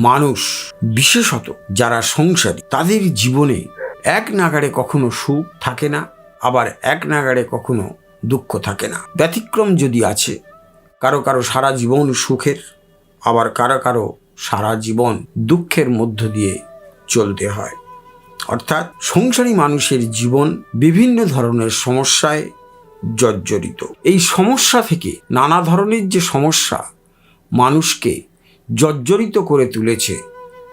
মানুষ, বিশেষত যারা সংসারী, তাদের জীবনে এক নাগাড়ে কখনো সুখ থাকে না, আবার এক নাগাড়ে কখনো দুঃখ থাকে না। ব্যতিক্রম যদি আছে, কারও কারও সারা জীবন সুখের, আবার কারও কারও সারা জীবন দুঃখের মধ্য দিয়ে চলতে হয়। অর্থাৎ সংসারী মানুষের জীবন বিভিন্ন ধরনের সমস্যায় জর্জরিত। এই সমস্যা থেকে নানা ধরনের যে সমস্যা মানুষকে জর্জরিত করে তুলেছে,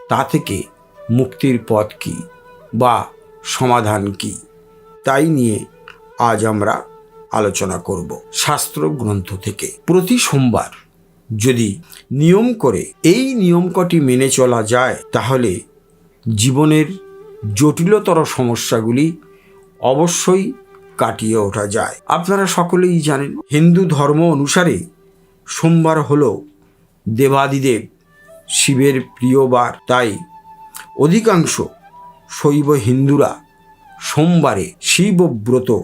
তা থেকে মুক্তির পথ কি বা সমাধান কি? তাই নিয়ে আজ আমরা আলোচনা করব শাস্ত্র গ্রন্থ থেকে। প্রতি সোমবার যদি নিয়ম করে এই নিয়ম কটি মেনে চলা যায়, তাহলে জীবনের জটিলতর সমস্যাগুলি অবশ্যই কাটিয়ে ওঠা যায়। আপনারা সকলেই জানেন, হিন্দু ধর্ম অনুসারে সোমবার হল দেবাদিদেব শিবের প্রিয় বার। তাই অধিকাংশ শৈব হিন্দুরা সোমবারে শিবব্রত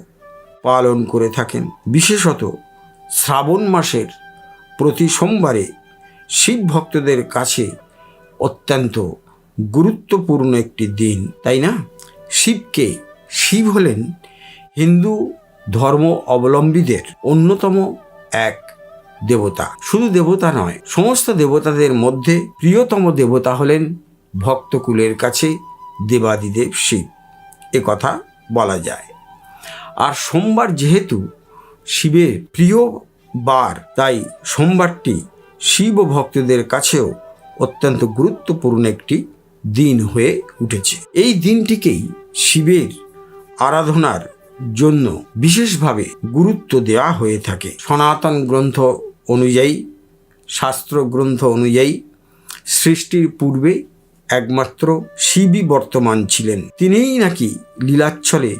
পালন করে থাকেন। বিশেষত শ্রাবণ মাসের প্রতি সোমবারে শিব ভক্তদের কাছে অত্যন্ত গুরুত্বপূর্ণ একটি দিন, তাই না? শিবকে শিব হলেন হিন্দু ধর্ম অবলম্বীদের অন্যতম এক দেবতা। শুধু দেবতা নয়, সমস্ত দেবতাদের মধ্যে প্রিয়তম দেবতা হলেন ভক্তকুলের কাছে দেবাদিদেব শিব। এ কথা বলা যায়। আর সোমবার যেহেতু শিবের প্রিয় বার, তাই সোমবারটি শিব ভক্তদের কাছেও অত্যন্ত গুরুত্বপূর্ণ একটি দিন হয়ে উঠেছে। এই দিনটিকেই শিবের আরাধনার জন্য বিশেষভাবে গুরুত্ব দেওয়া হয়ে থাকে। সনাতন গ্রন্থ অনুযায়ী, শাস্ত্র গ্রন্থ অনুযায়ী, সৃষ্টির পূর্বে একমাত্র শিবই বর্তমান ছিলেন। তিনিই নাকি লীলাচ্ছলে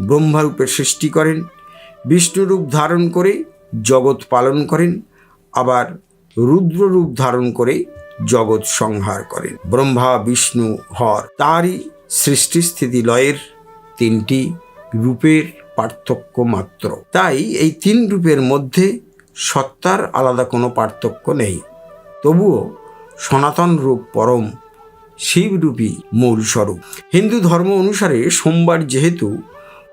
ব্রহ্মারূপে সৃষ্টি করেন, বিষ্ণুরূপ ধারণ করে জগৎ পালন করেন, আবার রুদ্ররূপ ধারণ করে জগৎ সংহার করেন। ব্রহ্মা, বিষ্ণু, হর তারই সৃষ্টি স্থিতি লয়ের তিনটি রূপের পার্থক্য মাত্র। তাই এই তিন রূপের মধ্যে সত্তার আলাদা কোনো পার্থক্য নেই। তবুও সনাতন রূপ পরম শিবরূপী মূল স্বরূপ। হিন্দু ধর্ম অনুসারে সোমবার যেহেতু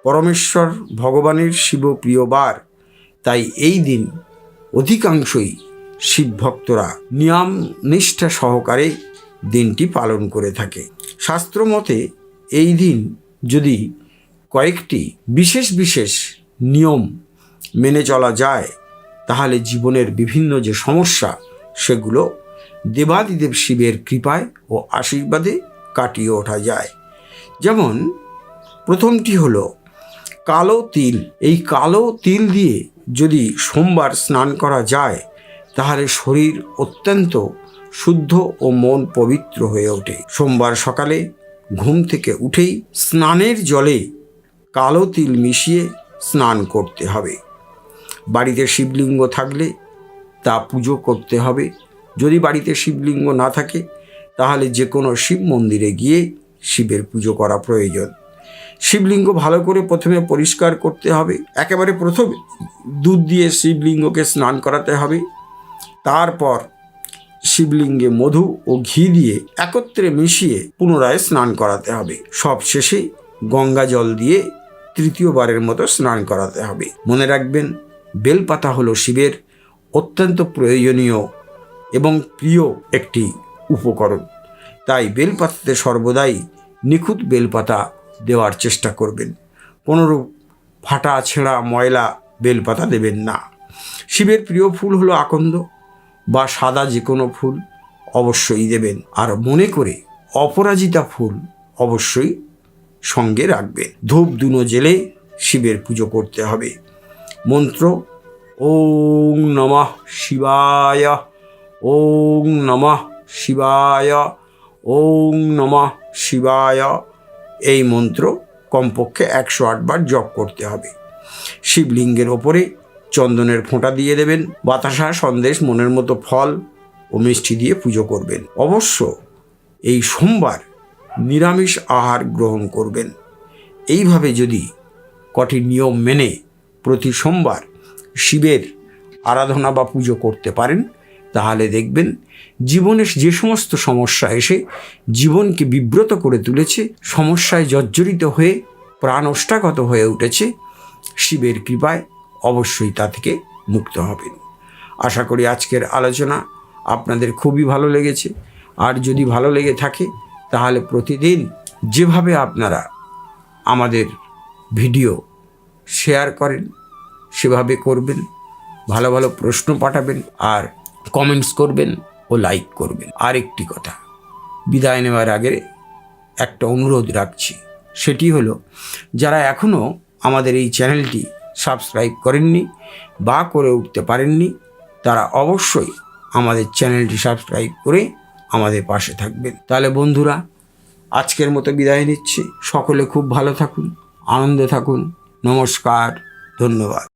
পরমেশ্বর ভগবানের শিবপ্রিয়বার তাই এই দিন অধিকাংশই শিব ভক্তরা নিয়ম নিষ্ঠা সহকারে দিনটি পালন করে থাকে। শাস্ত্র মতে এই দিন যদি কয়েকটি বিশেষ বিশেষ নিয়ম মেনে চলা যায় তাহলে জীবনের বিভিন্ন যে সমস্যা, সেগুলো দেবাদিদেব শিবের কৃপায় ও আশীর্বাদে কাটিয়ে ওঠা যায়। যেমন, প্রথমটি হলো, কালো তিল। এই কালো তিল দিয়ে যদি সোমবার স্নান করা যায়, তাহলে শরীর অত্যন্ত শুদ্ধ ও মন পবিত্র হয়ে ওঠে। সোমবার সকালে ঘুম থেকে উঠেই স্নানের জলে কালো তিল মিশিয়ে স্নান করতে হবে। বাড়িতে শিবলিঙ্গ থাকলে তা পুজো করতে হবে। যদি বাড়িতে শিবলিঙ্গ না থাকে, তাহলে যে কোনো শিব মন্দিরে গিয়ে শিবের পুজো করা প্রয়োজন। শিবলিঙ্গ ভালো করে প্রথমে পরিষ্কার করতে হবে। একেবারে প্রথম দুধ দিয়ে শিবলিঙ্গকে স্নান করাতে হবে। তারপর শিবলিঙ্গে মধু ও ঘি দিয়ে একত্রে মিশিয়ে পুনরায় স্নান করাতে হবে। সব শেষে গঙ্গা জল দিয়ে তৃতীয়বারের মতো স্নান করাতে হবে। মনে রাখবেন বেলপাতা হলো শিবের অত্যন্ত প্রয়োজনীয় এবং প্রিয় একটি উপকরণ। তাই বেলপাতাতে সর্বদাই নিখুঁত বেলপাতা দেওয়ার চেষ্টা করবেন। কোনোরূপ ফাটা, ছেঁড়া, ময়লা বেলপাতা দেবেন না। শিবের প্রিয় ফুল হলো আকন্দ বা সাদা যে কোনো ফুল অবশ্যই দেবেন। আর মনে করে অপরাজিতা ফুল অবশ্যই সঙ্গে রাখবেন। ধূপ দুনো জেলে শিবের পুজো করতে হবে। মন্ত্র। ওং নমঃ শিবায়। ওং নমঃ শিবায়। ওং নমঃ শিবায়। এই মন্ত্র কমপক্ষে একশো আটবার জপ করতে হবে। শিবলিঙ্গের ওপরে চন্দনের ফোঁটা দিয়ে দেবেন, বাতাসা, সন্দেশ, মনের মতো ফল ও মিষ্টি দিয়ে পুজো করবেন। অবশ্য এই সোমবার নিরামিষ আহার গ্রহণ করবেন। এইভাবে যদি কটি নিয়ম মেনে প্রতি সোমবার শিবের আরাধনা বা পুজো করতে পারেন। তাহলে দেখবেন জীবনের যে সমস্ত সমস্যা এসে জীবনকে বিব্রত করে তুলেছে, সমস্যায় জর্জরিত হয়ে প্রাণ ওষ্ঠাগত হয়ে উঠেছে। শিবের কৃপায় অবশ্যই তা থেকে মুক্ত হবেন। আশা করি আজকের আলোচনা আপনাদের খুবই ভালো লেগেছে। আর যদি ভালো লেগে থাকে, তাহলে প্রতিদিন যেভাবে আপনারা আমাদের ভিডিও শেয়ার করেন, সেভাবে করবেন, ভালো ভালো প্রশ্ন পাঠাবেন আর কমেন্টস করবেন ও লাইক করবেন। আর একটি কথা, বিদায় নেওয়ার আগে একটা অনুরোধ রাখছি, সেটি হলো, যারা এখনও আমাদের এই চ্যানেলটি সাবস্ক্রাইব করেননি বা করে উঠতে পারেননি, তারা অবশ্যই আমাদের চ্যানেলটি সাবস্ক্রাইব করে আমাদের পাশে থাকবেন। তাহলে বন্ধুরা, আজকের মতো বিদায় নিচ্ছি। সকলে খুব ভালো থাকুন, আনন্দে থাকুন। নমস্কার ধন্যবাদ।